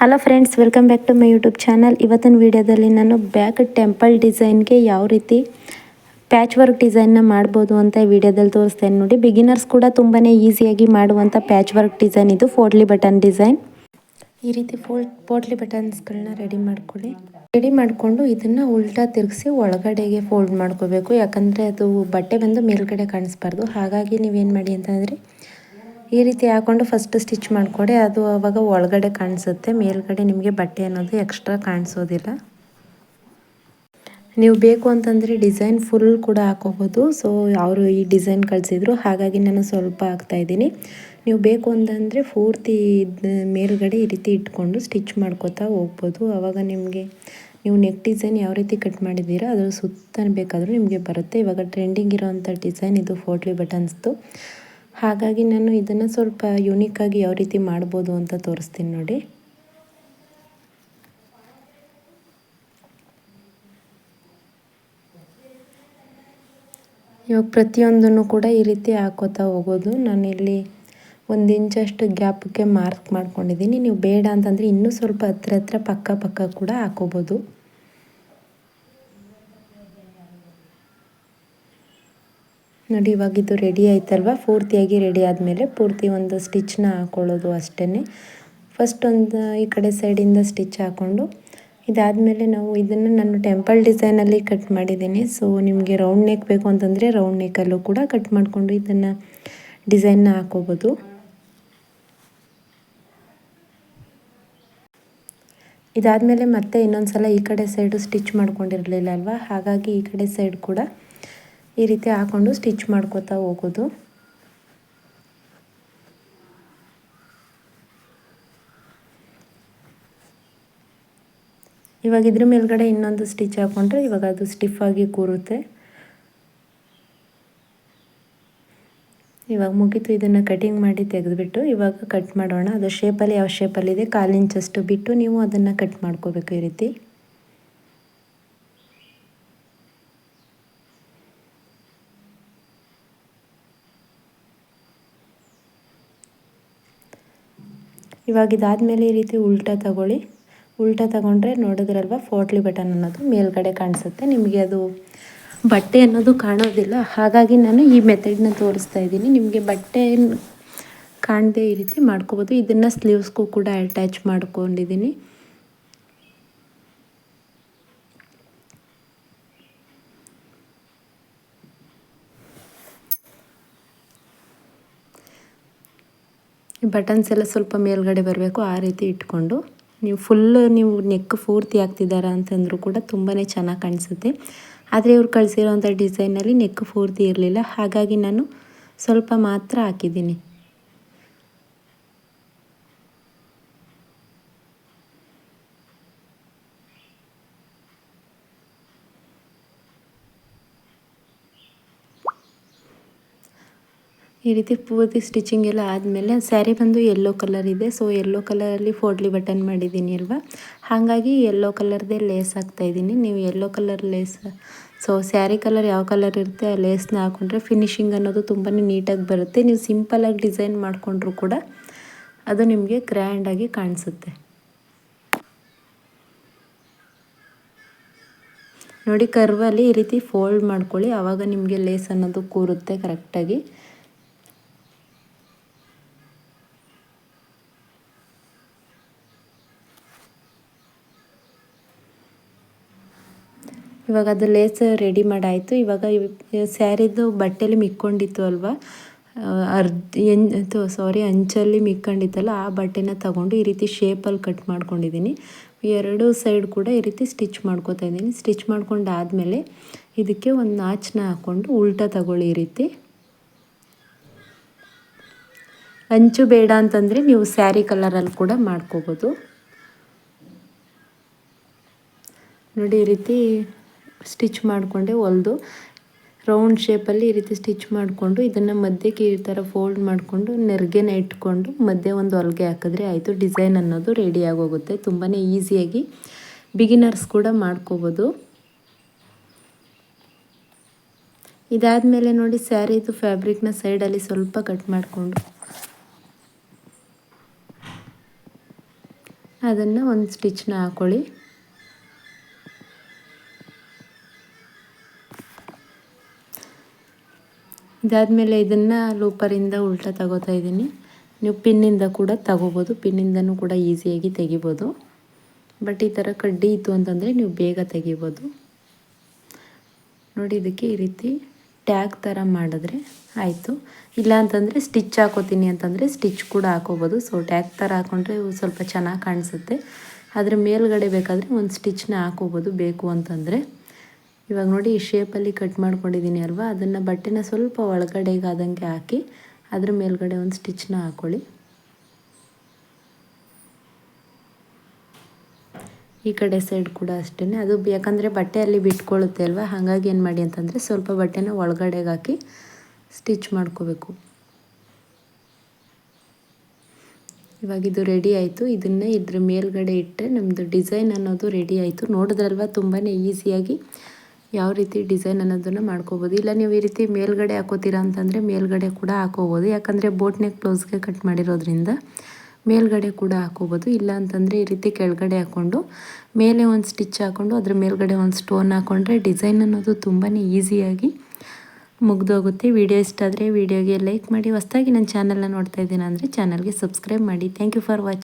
Hello friends welcome back to my YouTube channel ಇವತ್ತಿನ ವಿಡಿಯೋದಲ್ಲಿ ನಾನು ಬ್ಯಾಕ್ ಟೆಂಪಲ್ ಡಿಸೈನ್ಗೆ ಯಾವ ರೀತಿ ಪ್ಯಾಚ್ ವರ್ಕ್ ಡಿಸೈನ್ನ ಮಾಡ್ಬೋದು ಅಂತ ವಿಡಿಯೋದಲ್ಲಿ ತೋರಿಸ್ತೇನೆ ನೋಡಿ. ಬಿಗಿನರ್ಸ್ ಕೂಡ ತುಂಬಾ ಈಸಿಯಾಗಿ ಮಾಡುವಂಥ ಪ್ಯಾಚ್ ವರ್ಕ್ ಡಿಸೈನ್ ಇದು ಫೋಟ್ಲಿ ಬಟನ್ ಡಿಸೈನ್ ಈ ರೀತಿ ಫೋಲ್ ಪೋಟ್ಲಿ ಬಟನ್ಸ್ಗಳನ್ನ ರೆಡಿ ಮಾಡ್ಕೊಳ್ಳಿ. ರೆಡಿ ಮಾಡಿಕೊಂಡು ಇದನ್ನು ಉಲ್ಟಾ ತಿರುಗಿಸಿ ಒಳಗಡೆಗೆ ಫೋಲ್ಡ್ ಮಾಡ್ಕೋಬೇಕು. ಯಾಕಂದರೆ ಅದು ಬಟ್ಟೆ ಬಂದು ಮೇಲ್ಗಡೆ ಕಾಣಿಸ್ಬಾರ್ದು. ಹಾಗಾಗಿ ನೀವೇನು ಮಾಡಿ ಅಂತಂದರೆ ಈ ರೀತಿ ಹಾಕ್ಕೊಂಡು ಫಸ್ಟ್ ಸ್ಟಿಚ್ ಮಾಡಿಕೊಡಿ. ಅದು ಆವಾಗ ಒಳಗಡೆ ಕಾಣಿಸುತ್ತೆ. ಮೇಲ್ಗಡೆ ನಿಮಗೆ ಬಟ್ಟೆ ಅನ್ನೋದು ಎಕ್ಸ್ಟ್ರಾ ಕಾಣಿಸೋದಿಲ್ಲ. ನೀವು ಬೇಕು ಅಂತಂದರೆ ಡಿಸೈನ್ ಫುಲ್ ಕೂಡ ಹಾಕೋಬೋದು. ಸೊ ಅವರು ಈ ಡಿಸೈನ್ ಕಳಿಸಿದ್ರು. ಹಾಗಾಗಿ ನಾನು ಸ್ವಲ್ಪ ಹಾಕ್ತಾಯಿದ್ದೀನಿ ನೀವು ಬೇಕು ಅಂತಂದರೆ ಪೂರ್ತಿ ಮೇಲ್ಗಡೆ ಈ ರೀತಿ ಇಟ್ಕೊಂಡು ಸ್ಟಿಚ್ ಮಾಡ್ಕೋತಾ ಹೋಗ್ಬೋದು. ಆವಾಗ ನಿಮಗೆ, ನೀವು ನೆಕ್ ಡಿಸೈನ್ ಯಾವ ರೀತಿ ಕಟ್ ಮಾಡಿದ್ದೀರಾ ಅದರ ಸುತ್ತ ಬೇಕಾದರೂ ನಿಮಗೆ ಬರುತ್ತೆ. ಇವಾಗ ಟ್ರೆಂಡಿಂಗ್ ಇರೋವಂಥ ಡಿಸೈನ್ ಇದು ಫೋಟ್ಲಿ ಬಟನ್ಸ್ದು ಹಾಗಾಗಿ ನಾನು ಇದನ್ನು ಸ್ವಲ್ಪ ಯುನೀಕಾಗಿ ಯಾವ ರೀತಿ ಮಾಡ್ಬೋದು ಅಂತ ತೋರಿಸ್ತೀನಿ ನೋಡಿ. ಇವಾಗ ಪ್ರತಿಯೊಂದನ್ನು ಕೂಡ ಈ ರೀತಿ ಹಾಕೋತಾ ಹೋಗೋದು. ನಾನಿಲ್ಲಿ ಒಂದು ಇಂಚಷ್ಟು ಗ್ಯಾಪ್ಗೆ ಮಾರ್ಕ್ ಮಾಡ್ಕೊಂಡಿದ್ದೀನಿ. ನೀವು ಬೇಡ ಅಂತಂದರೆ ಇನ್ನೂ ಸ್ವಲ್ಪ ಹತ್ರ ಹತ್ರ ಪಕ್ಕ ಪಕ್ಕ ಕೂಡ ಹಾಕೋಬೋದು. ನೋಡಿ ಇವಾಗ ಇದು ರೆಡಿ ಆಯ್ತಲ್ವ? ಪೂರ್ತಿಯಾಗಿ ರೆಡಿ ಆದಮೇಲೆ ಪೂರ್ತಿ ಒಂದು ಸ್ಟಿಚ್ನ ಹಾಕ್ಕೊಳ್ಳೋದು ಅಷ್ಟೇ ಫಸ್ಟ್ ಒಂದು ಈ ಕಡೆ ಸೈಡಿಂದ ಸ್ಟಿಚ್ ಹಾಕ್ಕೊಂಡು ಇದಾದಮೇಲೆ ನಾವು ಇದನ್ನು ನಾನು ಟೆಂಪಲ್ ಡಿಸೈನಲ್ಲಿ ಕಟ್ ಮಾಡಿದ್ದೀನಿ. ಸೊ ನಿಮಗೆ ರೌಂಡ್ ನೆಕ್ ಬೇಕು ಅಂತಂದರೆ ರೌಂಡ್ ನೆಕ್ಕಲ್ಲೂ ಕೂಡ ಕಟ್ ಮಾಡಿಕೊಂಡು ಇದನ್ನು ಡಿಸೈನ್ನ ಹಾಕೋಬೋದು. ಇದಾದಮೇಲೆ ಮತ್ತೆ ಇನ್ನೊಂದು ಸಲ ಈ ಕಡೆ ಸೈಡು ಸ್ಟಿಚ್ ಮಾಡ್ಕೊಂಡಿರಲಿಲ್ಲ ಅಲ್ವಾ? ಹಾಗಾಗಿ ಈ ಕಡೆ ಸೈಡ್ ಕೂಡ ಈ ರೀತಿ ಹಾಕ್ಕೊಂಡು ಸ್ಟಿಚ್ ಮಾಡ್ಕೋತಾ ಹೋಗೋದು. ಇವಾಗ ಇದ್ರ ಮೇಲ್ಗಡೆ ಇನ್ನೊಂದು ಸ್ಟಿಚ್ ಹಾಕೊಂಡ್ರೆ ಇವಾಗ ಅದು ಸ್ಟಿಫ್ ಆಗಿ ಕೂರುತ್ತೆ. ಇವಾಗ ಮುಗೀತು, ಇದನ್ನು ಕಟಿಂಗ್ ಮಾಡಿ ತೆಗೆದುಬಿಟ್ಟು ಇವಾಗ ಕಟ್ ಮಾಡೋಣ. ಅದು ಶೇಪಲ್ಲಿ ಯಾವ ಶೇಪಲ್ಲಿದೆ ಕಾಲಿಂಚಷ್ಟು ಬಿಟ್ಟು ನೀವು ಅದನ್ನು ಕಟ್ ಮಾಡ್ಕೋಬೇಕು ಈ ರೀತಿ. ಇವಾಗ ಇದಾದಮೇಲೆ ಈ ರೀತಿ ಉಲ್ಟಾ ತಗೊಳ್ಳಿ. ಉಲ್ಟಾ ತಗೊಂಡ್ರೆ ನೋಡಿದ್ರಲ್ವ ಫೋಟ್ಲಿ ಬಟನ್ ಅನ್ನೋದು ಮೇಲ್ಗಡೆ ಕಾಣಿಸುತ್ತೆ. ನಿಮಗೆ ಅದು ಬಟ್ಟೆ ಅನ್ನೋದು ಕಾಣೋದಿಲ್ಲ. ಹಾಗಾಗಿ ನಾನು ಈ ಮೆಥಡ್ನ ತೋರಿಸ್ತಾ ಇದ್ದೀನಿ. ನಿಮಗೆ ಬಟ್ಟೆ ಕಾಣದೇ ಈ ರೀತಿ ಮಾಡ್ಕೋಬೋದು. ಇದನ್ನು ಸ್ಲೀವ್ಸ್ಗೂ ಕೂಡ ಅಟ್ಯಾಚ್ ಮಾಡ್ಕೊಂಡಿದ್ದೀನಿ. ಬಟನ್ಸ್ ಎಲ್ಲ ಸ್ವಲ್ಪ ಮೇಲ್ಗಡೆ ಬರಬೇಕು, ಆ ರೀತಿ ಇಟ್ಕೊಂಡು. ನೀವು ಫುಲ್ ನೀವು ನೆಕ್ ಪೂರ್ತಿ ಆಗ್ತಿದ್ದಾರಾ ಅಂತಂದರೂ ಕೂಡ ತುಂಬಾ ಚೆನ್ನಾಗಿ ಕಾಣಿಸುತ್ತೆ. ಆದರೆ ಇವ್ರು ಕಳಿಸಿರೋಂಥ ಡಿಸೈನಲ್ಲಿ ನೆಕ್ ಪೂರ್ತಿ ಇರಲಿಲ್ಲ. ಹಾಗಾಗಿ ನಾನು ಸ್ವಲ್ಪ ಮಾತ್ರ ಹಾಕಿದ್ದೀನಿ. ಈ ರೀತಿ ಪೂರ್ತಿ ಸ್ಟಿಚಿಂಗ್ ಎಲ್ಲ ಆದಮೇಲೆ ಸ್ಯಾರಿ ಬಂದು ಯೆಲ್ಲೋ ಕಲರ್ ಇದೆ. ಸೊ ಯೆಲ್ಲೋ ಕಲರಲ್ಲಿ ಫೋಡ್ಲಿ ಬಟನ್ ಮಾಡಿದ್ದೀನಿ ಅಲ್ವಾ? ಹಾಗಾಗಿ ಯೆಲ್ಲೋ ಕಲರ್ದೇ ಲೇಸ್ ಹಾಕ್ತಾಯಿದ್ದೀನಿ ನೀವು yellow colour lace so sari colour ಯಾವ ಕಲರ್ ಇರುತ್ತೆ ಆ ಲೇಸ್ನ ಹಾಕ್ಕೊಂಡ್ರೆ ಫಿನಿಶಿಂಗ್ ಅನ್ನೋದು ತುಂಬಾ ನೀಟಾಗಿ ಬರುತ್ತೆ. ನೀವು ಸಿಂಪಲಾಗಿ ಡಿಸೈನ್ ಮಾಡಿಕೊಂಡ್ರು ಕೂಡ ಅದು ನಿಮಗೆ ಗ್ರ್ಯಾಂಡಾಗಿ ಕಾಣಿಸುತ್ತೆ. ನೋಡಿ ಕರ್ವಲ್ಲಿ ಈ ರೀತಿ ಫೋಲ್ಡ್ ಮಾಡ್ಕೊಳ್ಳಿ. ಆವಾಗ ನಿಮಗೆ ಲೇಸ್ ಅನ್ನೋದು ಕೂರುತ್ತೆ ಕರೆಕ್ಟಾಗಿ ಇವಾಗ ಅದು ಲೇಸ್ ರೆಡಿ ಮಾಡಾಯಿತು. ಇವಾಗ ಸ್ಯಾರಿದು ಬಟ್ಟೆಲಿ ಮಿಕ್ಕೊಂಡಿತ್ತು ಅಲ್ವಾ? ಅರ್ಧ ಎನ್ ಸಾರಿ ಅಂಚಲ್ಲಿ ಮಿಕ್ಕೊಂಡಿತ್ತಲ್ಲ, ಆ ಬಟ್ಟೆನ ತಗೊಂಡು ಈ ರೀತಿ ಶೇಪಲ್ಲಿ ಕಟ್ ಮಾಡ್ಕೊಂಡಿದ್ದೀನಿ. ಎರಡು ಸೈಡ್ ಕೂಡ ಈ ರೀತಿ ಸ್ಟಿಚ್ ಮಾಡ್ಕೋತಾ ಇದ್ದೀನಿ. ಸ್ಟಿಚ್ ಮಾಡ್ಕೊಂಡಾದಮೇಲೆ ಇದಕ್ಕೆ ಒಂದು ನಾಚನ್ನ ಹಾಕ್ಕೊಂಡು ಉಲ್ಟಾ ತಗೊಳ್ಳಿ ಈ ರೀತಿ. ಅಂಚು ಬೇಡ ಅಂತಂದರೆ ನೀವು ಸ್ಯಾರಿ ಕಲರಲ್ಲಿ ಕೂಡ ಮಾಡ್ಕೋಬೋದು. ನೋಡಿ ಈ ರೀತಿ ಸ್ಟಿಚ್ ಮಾಡಿಕೊಂಡೆ ಹೊಲ್ದು. ರೌಂಡ್ ಶೇಪಲ್ಲಿ ಈ ರೀತಿ ಸ್ಟಿಚ್ ಮಾಡಿಕೊಂಡು ಇದನ್ನು ಮಧ್ಯಕ್ಕೆ ಈ ಥರ ಫೋಲ್ಡ್ ಮಾಡಿಕೊಂಡು ನೆರಿಗೆನ ಇಟ್ಕೊಂಡು ಮಧ್ಯೆ ಒಂದು ಹೊಲಿಗೆ ಹಾಕಿದ್ರೆ ಆಯಿತು. ಡಿಸೈನ್ ಅನ್ನೋದು ರೆಡಿಯಾಗಿ ಹೋಗುತ್ತೆ ತುಂಬಾ ಈಸಿಯಾಗಿ ಬಿಗಿನರ್ಸ್ ಕೂಡ ಮಾಡ್ಕೋಬೋದು. ಇದಾದಮೇಲೆ ನೋಡಿ ಸ್ಯಾರಿದು ಫ್ಯಾಬ್ರಿಕ್ನ ಸೈಡಲ್ಲಿ ಸ್ವಲ್ಪ ಕಟ್ ಮಾಡಿಕೊಂಡು ಅದನ್ನು ಒಂದು ಸ್ಟಿಚ್ನ ಹಾಕ್ಕೊಳ್ಳಿ ಇದಾದಮೇಲೆ ಇದನ್ನು ಲೂಪರಿಂದ ಉಲ್ಟಾ ತಗೋತಾ ಇದ್ದೀನಿ. ನೀವು ಪಿನ್ನಿಂದ ಕೂಡ ತಗೋಬೋದು. ಪಿನ್ನಿಂದನೂ ಕೂಡ ಈಸಿಯಾಗಿ ತೆಗಿಬೋದು. ಬಟ್ ಈ ಥರ ಕಡ್ಡಿ ಇತ್ತು ಅಂತಂದರೆ ನೀವು ಬೇಗ ತೆಗಿಬೋದು. ನೋಡಿ, ಇದಕ್ಕೆ ಈ ರೀತಿ ಟ್ಯಾಗ್ ಥರ ಮಾಡಿದ್ರೆ ಆಯಿತು. ಇಲ್ಲ ಅಂತಂದರೆ ಸ್ಟಿಚ್ ಹಾಕೋತೀನಿ ಅಂತಂದರೆ ಸ್ಟಿಚ್ ಕೂಡ ಹಾಕೋಬೋದು. ಸೊ, ಟ್ಯಾಗ್ ಥರ ಹಾಕೊಂಡ್ರೆ ಸ್ವಲ್ಪ ಚೆನ್ನಾಗಿ ಕಾಣಿಸುತ್ತೆ. ಅದ್ರ ಮೇಲ್ಗಡೆ ಬೇಕಾದರೆ ಒಂದು ಸ್ಟಿಚ್ನ ಹಾಕೋಬೋದು. ಬೇಕು ಅಂತಂದರೆ. ಇವಾಗ ನೋಡಿ ಈ ಶೇಪಲ್ಲಿ ಕಟ್ ಮಾಡ್ಕೊಂಡಿದ್ದೀನಿ ಅಲ್ವಾ? ಅದನ್ನು ಬಟ್ಟೆನ ಸ್ವಲ್ಪ ಒಳಗಡೆಗಾದಂಗೆ ಹಾಕಿ ಅದ್ರ ಮೇಲ್ಗಡೆ ಒಂದು ಸ್ಟಿಚ್ನ ಹಾಕ್ಕೊಳ್ಳಿ ಈ ಕಡೆ ಸೈಡ್ ಕೂಡ ಅಷ್ಟೇ ಅದು ಯಾಕಂದರೆ ಬಟ್ಟೆಯಲ್ಲಿ ಬಿಟ್ಕೊಳ್ಳುತ್ತೆ ಅಲ್ವಾ? ಹಾಗಾಗಿ ಏನು ಮಾಡಿ ಅಂತಂದರೆ ಸ್ವಲ್ಪ ಬಟ್ಟೆನ ಒಳಗಡೆಗೆ ಹಾಕಿ ಸ್ಟಿಚ್ ಮಾಡ್ಕೋಬೇಕು. ಇವಾಗ ಇದು ರೆಡಿ ಆಯಿತು. ಇದನ್ನು ಇದ್ರ ಮೇಲ್ಗಡೆ ಇಟ್ಟರೆ ನಮ್ಮದು ಡಿಸೈನ್ ಅನ್ನೋದು ರೆಡಿ ಆಯಿತು. ನೋಡಿದ್ರಲ್ವ? ತುಂಬಾ ಈಸಿಯಾಗಿ ಯಾವ ರೀತಿ ಡಿಸೈನ್ ಅನ್ನೋದನ್ನು ಮಾಡ್ಕೋಬೋದು. ಇಲ್ಲ ನೀವು ಈ ರೀತಿ ಮೇಲ್ಗಡೆ ಹಾಕೋತೀರಾ ಅಂತಂದರೆ ಮೇಲ್ಗಡೆ ಕೂಡ ಹಾಕೋಬೋದು. ಯಾಕಂದರೆ ಬೋಟ್ ನೆಕ್ ಕ್ಲೋಸ್ಗೆ ಕಟ್ ಮಾಡಿರೋದ್ರಿಂದ ಮೇಲ್ಗಡೆ ಕೂಡ ಹಾಕೋಬೋದು. ಇಲ್ಲ ಅಂತಂದರೆ ಈ ರೀತಿ ಕೆಳಗಡೆ ಹಾಕ್ಕೊಂಡು ಮೇಲೆ ಒಂದು ಸ್ಟಿಚ್ ಹಾಕ್ಕೊಂಡು ಅದ್ರ ಮೇಲ್ಗಡೆ ಒಂದು ಸ್ಟೋನ್ ಹಾಕ್ಕೊಂಡ್ರೆ ಡಿಸೈನ್ ಅನ್ನೋದು ತುಂಬಾ ಈಸಿಯಾಗಿ ಮುಗ್ದೋಗುತ್ತೆ. ವಿಡಿಯೋ ಇಷ್ಟ ಆದರೆ ವಿಡಿಯೋಗೆ ಲೈಕ್ ಮಾಡಿ. ಹೊಸ್ದಾಗಿ ನನ್ನ ಚಾನಲ್ನ ನೋಡ್ತಾ ಇದ್ದೀನಿ ಅಂದರೆ ಚಾನಲ್ಗೆ ಸಬ್ಸ್ಕ್ರೈಬ್ ಮಾಡಿ. Thank you for watching